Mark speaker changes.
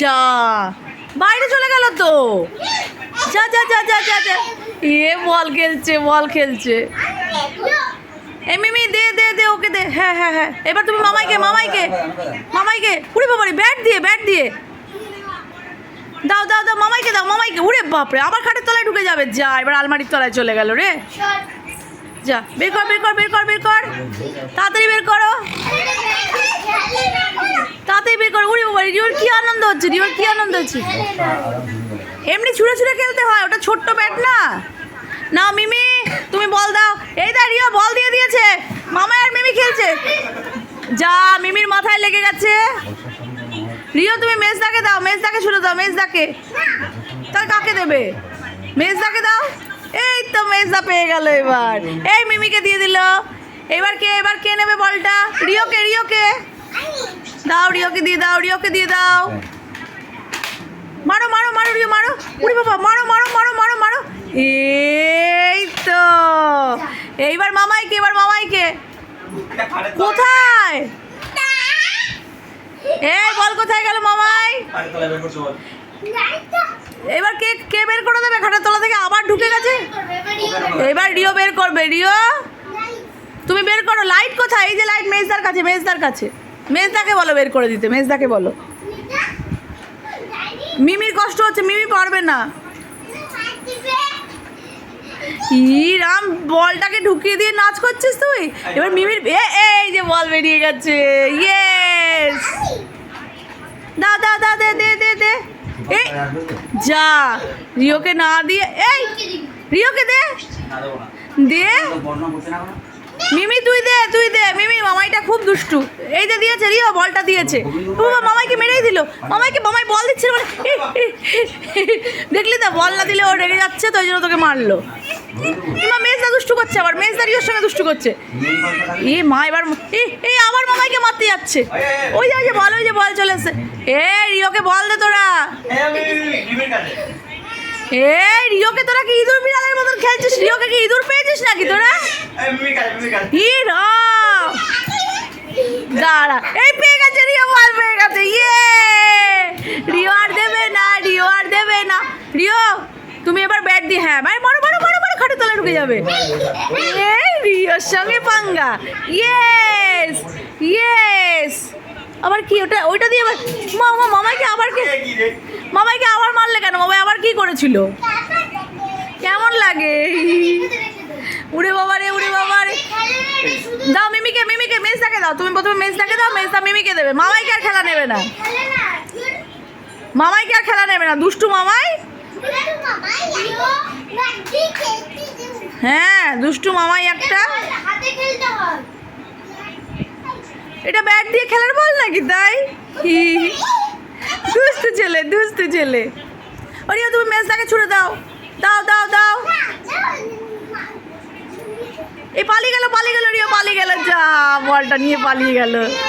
Speaker 1: যা। বাইরে চলে গেল তো। যা যা যা যা যা যা। এ বল খেলছে বল খেলছে। এ মিমি, দে দে দে, ওকে দে। হ্যাঁ হ্যাঁ হ্যাঁ। এবার তুমি মামাইকে মামাইকে মামাইকে। উড়ে বাবারে, ব্যাট দিয়ে ব্যাট দিয়ে। দাও দাও দাও, মামাইকে দাও, মামাইকে। উড়ে বাপরে, আবার খাটের তলায় ঢুকে যাবে। যা, এবার আলমারির তলায় চলে গেল রে। যা, বের কর বের কর বের কর বের কর। তাড়াতাড়ি বের করো। তাড়াতাড়ি বের করো। উড়ে বাবা রিওর কি আনন্দ হচ্ছে? রিওর কি আনন্দ হচ্ছে? এমনি ছুঁড়ে ছুঁড়ে খেলতে হয়, ওটা ছোট্ট ব্যাট না। না, মিমি, তুমি বল দাও। এই দা, রিও, বল দিয়ে দিয়েছে। মামা আর মিমি খেলছে। যা, মিমির মাথায় লেগে গেছে। রিও, তুমি মেজদাকে দাও মেজদাকে ছুড়ে দাও মেজদাকে তার কাকে দেবে? মেজদাকে দাও। এই তো মেজদা পেয়ে গেল এবার। এই মিমিকে দিয়ে দিল। এবার কে এবার কে নেবে বলটা? রিওকে রিওকে। দাও রিওকে দিয়ে দাও রিওকে দিয়ে দাও। মারো মারো মারো রিও মারো। উড়ি বাবা, মারো মারো মারো মারো মারো। এই তো। এইবার মামাইকে, এবার মামাইকে। কোথায়? এই, বল কোথায় গেল মামাই? এবার কে কে বের করে দেবে? খাটের তলা থেকে আবার ঢুকে গেছে? এবার রিও বের করবে। রিও তুমি বের করো। লাইট কোথায়? এই যে লাইট, মেজদার কাছে মেজদার কাছে। মেজদাকে বলো বের করে দিতে মেজদাকে বলো। মিমির কষ্ট হচ্ছে মিমি পারবে না। রাম বলটাকে ঢুকিয়ে দিয়ে নাচ করছিস তুই? এবার মিমির এই যে বল বেরিয়ে গেছে ইয়েস দাও দাও দাও দে দে দে দে। এই যা রিওকে না দিয়ে এই রিওকে দে। দে। মিমি তুই দে তুই দে মিমি দুষ্টু। এই যে দিয়েছে রিও বলটা দিয়েছে। ও বাবা, মামাইকে মেরেই দিল। মামাইকে মামাই বল দিচ্ছে ই। দেখলি তো বল না দিলে ও রেগে যাচ্ছে তো ওই জন্য তোকে মারলো। মা মেজদা দুষ্টু করছে আবার মেজদা রিওর সঙ্গে দুষ্টু করছে। এ মা এবার এই আবার মামাইকে মারতে যাচ্ছে। ওই যে যে বল ওই যে বল চলে এসছে। এ রিওকে বল দে তোরা। এ রিওকে তোরা কি ইঁদুর বিড়ালের মতন খেলছিস? রিওকে কি ইঁদুর পেয়েছিস নাকি তোরা? ই দাঁড়া। এই পেয়ে গেছে রিও বল পেয়ে গেছে। ইয়ে রিও আর দেবে না রিও আর দেবে না। রিও তুমি এবার ব্যাট দিয়ে হ্যাঁ ভাই মারো মারো মারো মারো খাটে তলায় ঢুকে যাবে। এই রিওর সঙ্গে পাঙ্গা। ইয়েস ইয়েস আবার কি ওটা ওইটা দিয়ে আবার মামা মামাইকে আবার কি মামাইকে আবার মারলে কেন? মামাই আবার কি করেছিল? কেমন লাগে? উড়ে বাবা রে উড়ে বাবা রে। দাও মিমিকে মেজদাকে দাও, তুমি প্রথমে মেজদাকে দাও, মেজদা মিমিকে দেবে। মামাইকে আর খেলা নেবে না। মামাইকে আর খেলা নেবে না। দুষ্টু মামাই? হ্যাঁ দুষ্টু মামাই একটা। এটা ব্যাট দিয়ে খেলার বল নাকি তাই। দুষ্টু ছেলে দুষ্টু ছেলে। ওরিয়া তুমি মেজদাকে ছুড়ে দাও। দাও দাও দাও। এই পালিয়ে গেল পালিয়ে গেল রিয়া পালিয়ে গেল। যা বলটা নিয়ে পালিয়ে গেল।